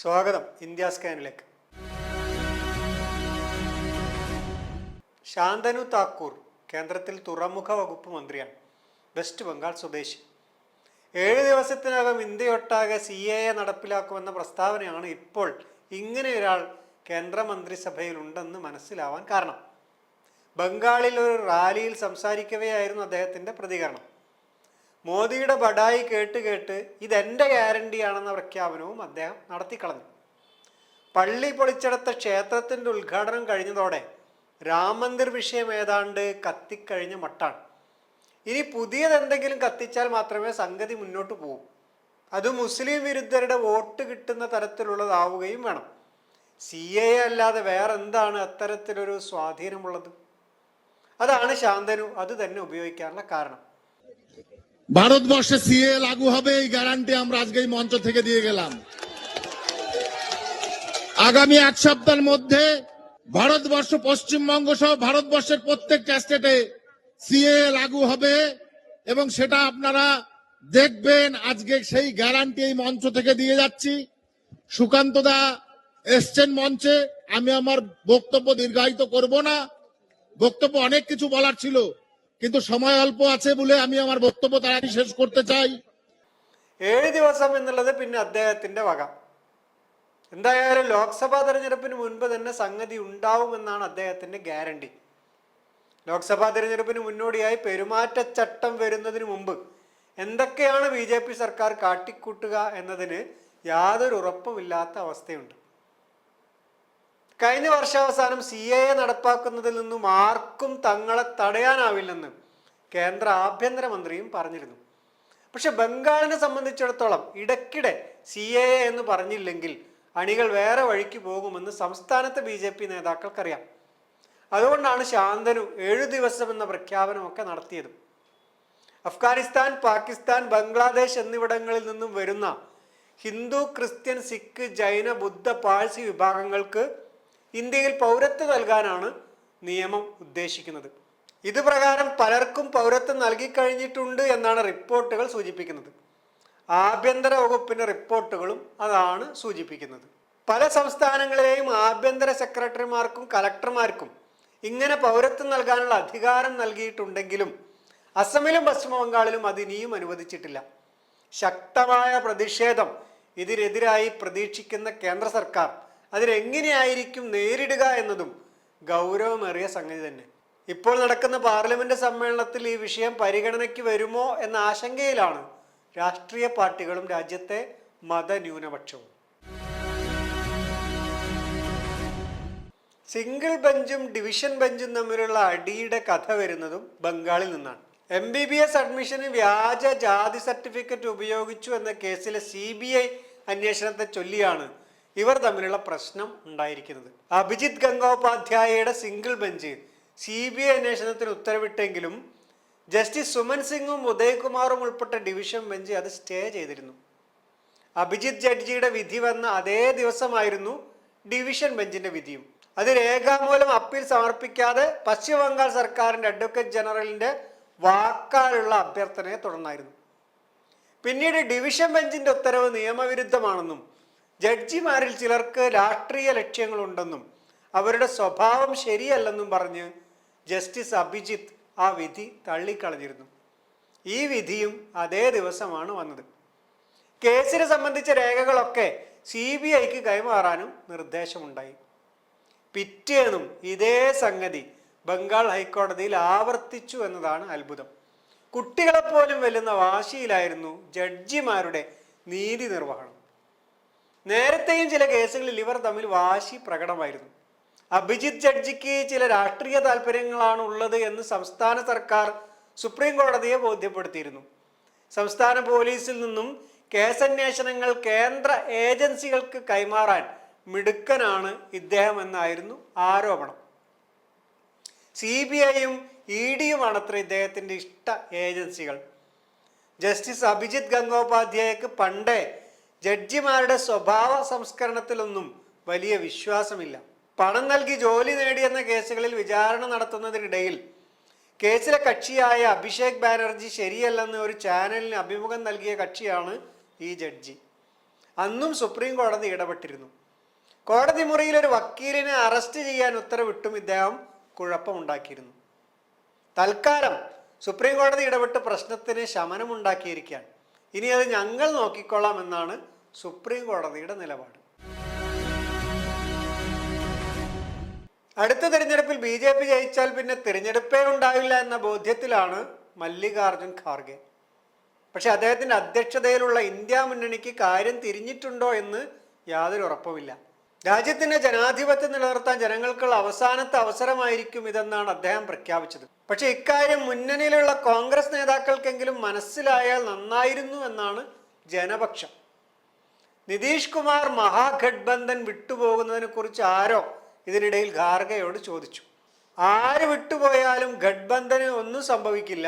സ്വാഗതം ഇന്ത്യ സ്കാനിലേക്ക്. ശാന്തനു താക്കൂർ കേന്ദ്രത്തിൽ തുറമുഖ വകുപ്പ് മന്ത്രിയാണ്. വെസ്റ്റ് ബംഗാൾ സ്വദേശി. ഏഴ് ദിവസത്തിനകം ഇന്ത്യയൊട്ടാകെ സി എ എ നടപ്പിലാക്കുമെന്ന പ്രസ്താവനയാണ് ഇപ്പോൾ ഇങ്ങനെ ഒരാൾ കേന്ദ്രമന്ത്രിസഭയിൽ ഉണ്ടെന്ന് മനസ്സിലാവാൻ കാരണം. ബംഗാളിൽ ഒരു റാലിയിൽ സംസാരിക്കവെയായിരുന്നു അദ്ദേഹത്തിന്റെ പ്രതികരണം. മോദിയുടെ ബഡായി കേട്ട് കേട്ട് ഇതെന്റെ ഗ്യാരണ്ടിയാണെന്ന പ്രഖ്യാപനവും അദ്ദേഹം നടത്തിക്കളഞ്ഞു. പള്ളി പൊളിച്ചെടുത്ത ക്ഷേത്രത്തിന്റെ ഉദ്ഘാടനം കഴിഞ്ഞതോടെ രാമന്ദിർ വിഷയം ഏതാണ്ട് കത്തിക്കഴിഞ്ഞ മട്ടാണ്. ഇനി പുതിയതെന്തെങ്കിലും കത്തിച്ചാൽ മാത്രമേ സംഗതി മുന്നോട്ട് പോകൂ. അത് മുസ്ലിം വിരുദ്ധരുടെ വോട്ട് കിട്ടുന്ന തരത്തിലുള്ളതാവുകയും വേണം. സി എ അല്ലാതെ വേറെ എന്താണ് അത്തരത്തിലൊരു സ്വാധീനമുള്ളത്? അതാണ് ശാന്തനു അത് തന്നെ ഉപയോഗിക്കാനുള്ള കാരണം. ভারতবর্ষে সিএ লাগু হবে, এই গ্যারান্টি আমরা আজকে এই মঞ্চ থেকে দিয়ে গেলাম। আগামী এক সপ্তাহের মধ্যে ভারতবর্ষ, পশ্চিমবঙ্গ সহ ভারতবর্ষের প্রত্যেকটা স্টেটে সিএ লাগু হবে এবং সেটা আপনারা দেখবেন, আজকে সেই গ্যারান্টি এই মঞ্চ থেকে দিয়ে যাচ্ছি। সুকান্ত দা এসছেন মঞ্চে, আমি আমার বক্তব্য দীর্ঘায়িত করব না। বক্তব্য অনেক কিছু বলার ছিল। কিন্তু সময় অল্প আছে বলে আমি আমার বক্তব্য তাড়াতাড়ি শেষ করতে চাই ഏഴ് ദിവസം എന്നുള്ളത് പിന്നെ അദ്ദേഹത്തിന്റെ വക എന്തായാലും ലോക്സഭാ തെരഞ്ഞെടുപ്പിന് മുൻപ് തന്നെ സംഗതി ഉണ്ടാവുമെന്നാണ് അദ്ദേഹത്തിന്റെ ഗ്യാരണ്ടി ലോക്സഭാ തെരഞ്ഞെടുപ്പിന് മുന്നോടിയായി പെരുമാറ്റച്ചട്ടം വരുന്നതിന് മുമ്പ് എന്തൊക്കെയാണ് ബി ജെ പി സർക്കാർ കാട്ടിക്കൂട്ടുക എന്നതിന് യാതൊരു ഉറപ്പുമില്ലാത്ത അവസ്ഥയുണ്ട് കഴിഞ്ഞ വർഷാവസാനം സി എ എ നടപ്പാക്കുന്നതിൽ നിന്നും ആർക്കും തങ്ങളെ തടയാനാവില്ലെന്ന് കേന്ദ്ര ആഭ്യന്തരമന്ത്രിയും പറഞ്ഞിരുന്നു. പക്ഷെ ബംഗാളിനെ സംബന്ധിച്ചിടത്തോളം ഇടയ്ക്കിടെ സി എ എ എന്ന് പറഞ്ഞില്ലെങ്കിൽ അണികൾ വേറെ വഴിക്ക് പോകുമെന്ന് സംസ്ഥാനത്തെ ബി ജെ പി നേതാക്കൾക്കറിയാം. അതുകൊണ്ടാണ് ശാന്തനു ഏഴു ദിവസം എന്ന പ്രഖ്യാപനമൊക്കെ നടത്തിയത്. അഫ്ഗാനിസ്ഥാൻ പാകിസ്ഥാൻ ബംഗ്ലാദേശ് എന്നിവിടങ്ങളിൽ നിന്നും വരുന്ന ഹിന്ദു ക്രിസ്ത്യൻ സിഖ് ജൈന ബുദ്ധ പാഴ്സി വിഭാഗങ്ങൾക്ക് ഇന്ത്യയിൽ പൗരത്വം നൽകാനാണ് നിയമം ഉദ്ദേശിക്കുന്നത്. ഇത് പ്രകാരം പലർക്കും പൗരത്വം നൽകിക്കഴിഞ്ഞിട്ടുണ്ട് എന്നാണ് റിപ്പോർട്ടുകൾ സൂചിപ്പിക്കുന്നത്. ആഭ്യന്തര വകുപ്പിന്റെ റിപ്പോർട്ടുകളും അതാണ് സൂചിപ്പിക്കുന്നത്. പല സംസ്ഥാനങ്ങളിലെയും ആഭ്യന്തര സെക്രട്ടറിമാർക്കും കലക്ടർമാർക്കും ഇങ്ങനെ പൗരത്വം നൽകാനുള്ള അധികാരം നൽകിയിട്ടുണ്ടെങ്കിലും അസമിലും പശ്ചിമ ബംഗാളിലും അത് ഇനിയും അനുവദിച്ചിട്ടില്ല. ശക്തമായ പ്രതിഷേധം ഇതിനെതിരായി പ്രതീക്ഷിക്കുന്ന കേന്ദ്ര സർക്കാർ അതിനെങ്ങനെയായിരിക്കും നേരിടുക എന്നതും ഗൗരവമേറിയ സംഗതി തന്നെ. ഇപ്പോൾ നടക്കുന്ന പാർലമെന്റ് സമ്മേളനത്തിൽ ഈ വിഷയം പരിഗണനയ്ക്ക് വരുമോ എന്ന ആശങ്കയിലാണ് രാഷ്ട്രീയ പാർട്ടികളും രാജ്യത്തെ മതന്യൂനപക്ഷവും. സിംഗിൾ ബെഞ്ചും ഡിവിഷൻ ബെഞ്ചും തമ്മിലുള്ള അടിയുടെ കഥ വരുന്നതും ബംഗാളിൽ നിന്നാണ്. എം ബി ബി എസ് അഡ്മിഷന് വ്യാജ ജാതി സർട്ടിഫിക്കറ്റ് ഉപയോഗിച്ചു എന്ന കേസിലെ സി ബി ഐ അന്വേഷണത്തെ ചൊല്ലിയാണ് ഇവർ തമ്മിലുള്ള പ്രശ്നം ഉണ്ടായിരിക്കുന്നത്. Abhijit ഗംഗോപാധ്യായയുടെ single bench C B I അന്വേഷണത്തിന് ഉത്തരവിട്ടെങ്കിലും ജസ്റ്റിസ് സുമൻ സിംഗും ഉദയകുമാറും ഉൾപ്പെട്ട ഡിവിഷൻ ബെഞ്ച് അത് സ്റ്റേ ചെയ്തിരുന്നു. അഭിജിത് ജഡ്ജിയുടെ വിധി വന്ന അതേ ദിവസമായിരുന്നു ഡിവിഷൻ ബെഞ്ചിന്റെ വിധിയും. അത് രേഖാമൂലം അപ്പീൽ സമർപ്പിക്കാതെ പശ്ചിമ ബംഗാൾ സർക്കാരിന്റെ അഡ്വക്കേറ്റ് ജനറലിന്റെ വാക്കാലുള്ള അഭ്യർത്ഥനയെ തുടർന്നായിരുന്നു. പിന്നീട് ഡിവിഷൻ ബെഞ്ചിന്റെ ഉത്തരവ് നിയമവിരുദ്ധമാണെന്നും ജഡ്ജിമാരിൽ ചിലർക്ക് രാഷ്ട്രീയ ലക്ഷ്യങ്ങളുണ്ടെന്നും അവരുടെ സ്വഭാവം ശരിയല്ലെന്നും പറഞ്ഞ് ജസ്റ്റിസ് അഭിജിത്ത് ആ വിധി തള്ളിക്കളഞ്ഞിരുന്നു. ഈ വിധിയും അതേ ദിവസമാണ് വന്നത്. കേസിനെ സംബന്ധിച്ച രേഖകളൊക്കെ സി ബി ഐക്ക് കൈമാറാനും നിർദ്ദേശമുണ്ടായി. പിറ്റേന്നും ഇതേ സംഗതി ബംഗാൾ ഹൈക്കോടതിയിൽ ആവർത്തിച്ചു എന്നതാണ് അത്ഭുതം. കുട്ടികളെപ്പോലും വെല്ലുന്ന വാശിയിലായിരുന്നു ജഡ്ജിമാരുടെ നീതി നിർവഹണം. നേരത്തെയും ചില കേസുകളിൽ ഇവർ തമ്മിൽ വാശി പ്രകടമായിരുന്നു. അഭിജിത്ത് ജഡ്ജിക്ക് ചില രാഷ്ട്രീയ താല്പര്യങ്ങളാണ് ഉള്ളത് എന്ന് സംസ്ഥാന സർക്കാർ സുപ്രീം കോടതിയെ ബോധ്യപ്പെടുത്തിയിരുന്നു. സംസ്ഥാന പോലീസിൽ നിന്നും കേസന്വേഷണങ്ങൾ കേന്ദ്ര ഏജൻസികൾക്ക് കൈമാറാൻ മിടുക്കനാണ് ഇദ്ദേഹം എന്നായിരുന്നു ആരോപണം. സി ബി ഐയും ഇ ഡിയുമാണ് അത്ര ഇദ്ദേഹത്തിന്റെ ഇഷ്ട ഏജൻസികൾ. ജസ്റ്റിസ് അഭിജിത് ഗംഗോപാധ്യായക്ക് പണ്ടേ ജഡ്ജിമാരുടെ സ്വഭാവ സംസ്കരണത്തിലൊന്നും വലിയ വിശ്വാസമില്ല. പണം നൽകി ജോലി നേടിയെന്ന കേസുകളിൽ വിചാരണ നടത്തുന്നതിനിടയിൽ കേസിലെ കക്ഷിയായ അഭിഷേക് ബാനർജി ശരിയല്ലെന്ന് ഒരു ചാനലിന് അഭിമുഖം നൽകിയ കക്ഷിയാണ് ഈ ജഡ്ജി. അന്നും സുപ്രീം കോടതി ഇടപെട്ടിരുന്നു. കോടതി മുറിയിൽ ഒരു വക്കീലിനെ അറസ്റ്റ് ചെയ്യാൻ ഉത്തരവിട്ടും ഇദ്ദേഹം കുഴപ്പമുണ്ടാക്കിയിരുന്നു. തൽക്കാലം സുപ്രീം കോടതി ഇടപെട്ട് പ്രശ്നത്തിന് ശമനമുണ്ടാക്കിയിരിക്കുകയാണ്. ഇനി അത് ഞങ്ങൾ നോക്കിക്കൊള്ളാം എന്നാണ് സുപ്രീം കോടതിയുടെ നിലപാട്. അടുത്ത തിരഞ്ഞെടുപ്പിൽ ബി ജെ പി ജയിച്ചാൽ പിന്നെ തിരഞ്ഞെടുപ്പേ ഉണ്ടാവില്ല എന്ന ബോധ്യത്തിലാണ് മല്ലികാർജുൻ ഖാർഗെ. പക്ഷെ അദ്ദേഹത്തിന്റെ അധ്യക്ഷതയിലുള്ള ഇന്ത്യ മുന്നണിക്ക് കാര്യം തിരിഞ്ഞിട്ടുണ്ടോ എന്ന് യാതൊരു ഉറപ്പുമില്ല. രാജ്യത്തിന്റെ ജനാധിപത്യം നിലനിർത്താൻ ജനങ്ങൾക്കുള്ള അവസാനത്തെ അവസരമായിരിക്കും ഇതെന്നാണ് അദ്ദേഹം പ്രഖ്യാപിച്ചത്. പക്ഷെ ഇക്കാര്യം മുന്നണിയിലുള്ള കോൺഗ്രസ് നേതാക്കൾക്കെങ്കിലും മനസ്സിലായാൽ നന്നായിരുന്നു എന്നാണ് ജനപക്ഷം. നിതീഷ് കുമാർ മഹാഗഡ്ബന്ധൻ വിട്ടുപോകുന്നതിനെ കുറിച്ച് ആരോ ഇതിനിടയിൽ ഖാർഗയോട് ചോദിച്ചു. ആര് വിട്ടുപോയാലും ഗഡ്ബന്ധന് ഒന്നും സംഭവിക്കില്ല.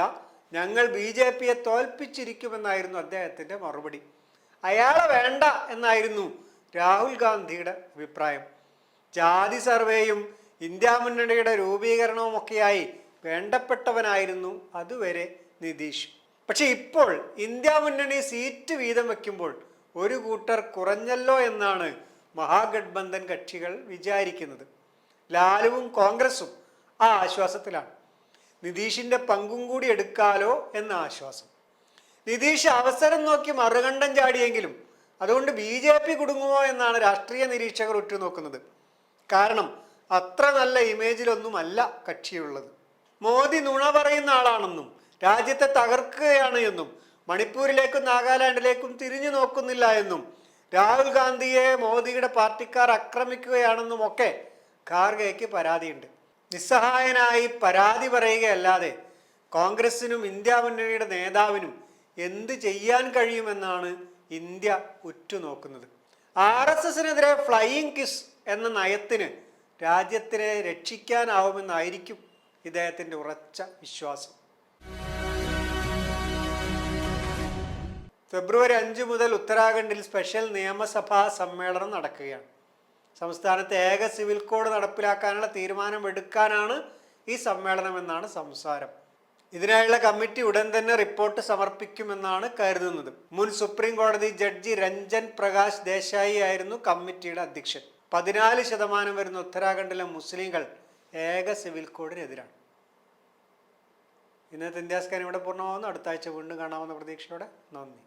ഞങ്ങൾ ബി ജെ പിയെ തോൽപ്പിച്ചിരിക്കുമെന്നായിരുന്നു അദ്ദേഹത്തിന്റെ മറുപടി. അയാളെ വേണ്ട എന്നായിരുന്നു രാഹുൽ ഗാന്ധിയുടെ അഭിപ്രായം. ജാതി സർവേയും ഇന്ത്യ മുന്നണിയുടെ രൂപീകരണവും ഒക്കെയായി വേണ്ടപ്പെട്ടവനായിരുന്നു അതുവരെ നിതീഷ്. പക്ഷെ ഇപ്പോൾ ഇന്ത്യ മുന്നണി സീറ്റ് വീതം വയ്ക്കുമ്പോൾ ഒരു കൂട്ടർ കുറഞ്ഞല്ലോ എന്നാണ് മഹാഗഡ്ബന്ധൻ കക്ഷികൾ വിചാരിക്കുന്നത്. ലാലുവും കോൺഗ്രസും ആ ആശ്വാസത്തിലാണ്. നിതീഷിന്റെ പങ്കും കൂടി എടുക്കാലോ എന്ന ആശ്വാസം. നിതീഷ് അവസരം നോക്കി മറുകണ്ഠം ചാടിയെങ്കിലും അതുകൊണ്ട് ബി ജെ പി കുടുങ്ങുമോ എന്നാണ് രാഷ്ട്രീയ നിരീക്ഷകർ ഉറ്റുനോക്കുന്നത്. കാരണം അത്ര നല്ല ഇമേജിലൊന്നുമല്ല കക്ഷിയുള്ളത്. മോദി നുണ പറയുന്ന ആളാണെന്നും രാജ്യത്തെ തകർക്കുകയാണ് എന്നും മണിപ്പൂരിലേക്കും നാഗാലാൻഡിലേക്കും തിരിഞ്ഞു നോക്കുന്നില്ല എന്നും രാഹുൽ ഗാന്ധിയെ മോദിയുടെ പാർട്ടിക്കാർ ആക്രമിക്കുകയാണെന്നും ഒക്കെ ഖാർഗയ്ക്ക് പരാതിയുണ്ട്. നിസ്സഹായനായി പരാതി പറയുകയല്ലാതെ കോൺഗ്രസിനും ഇന്ത്യ മുന്നണിയുടെ നേതാവിനും എന്ത് ചെയ്യാൻ കഴിയുമെന്നാണ് ഇന്ത്യ ഉറ്റുനോക്കുന്നത്. ആർ എസ് എസിനെതിരെ ഫ്ലൈയിങ് കിസ് എന്ന നയത്തിന് രാജ്യത്തിനെ രക്ഷിക്കാനാവുമെന്നായിരിക്കും ഇദ്ദേഹത്തിന്റെ ഉറച്ച വിശ്വാസം. ഫെബ്രുവരി അഞ്ച് മുതൽ ഉത്തരാഖണ്ഡിൽ സ്പെഷ്യൽ നിയമസഭാ സമ്മേളനം നടക്കുകയാണ്. സംസ്ഥാനത്തെ ഏക സിവിൽ കോഡ് നടപ്പിലാക്കാനുള്ള തീരുമാനം എടുക്കാനാണ് ഈ സമ്മേളനമെന്നാണ് സംസാരം. ഇതിനായുള്ള കമ്മിറ്റി ഉടൻ തന്നെ റിപ്പോർട്ട് സമർപ്പിക്കുമെന്നാണ് കരുതുന്നത്. മുൻ സുപ്രീം കോടതി ജഡ്ജി രഞ്ജൻ പ്രകാശ് ദേശായി ആയിരുന്നു കമ്മിറ്റിയുടെ അധ്യക്ഷൻ. പതിനാല് ശതമാനം വരുന്ന ഉത്തരാഖണ്ഡിലെ മുസ്ലിങ്ങൾ ഏക സിവിൽ കോഡിനെതിരാണ്. ഇന്നത്തെ ഇന്ത്യാസ്കാൻ ഇവിടെ പൂർണമാകുന്നു അടുത്ത ആഴ്ച വീണ്ടും കാണാവുന്ന പ്രതീക്ഷയോടെ നന്ദി.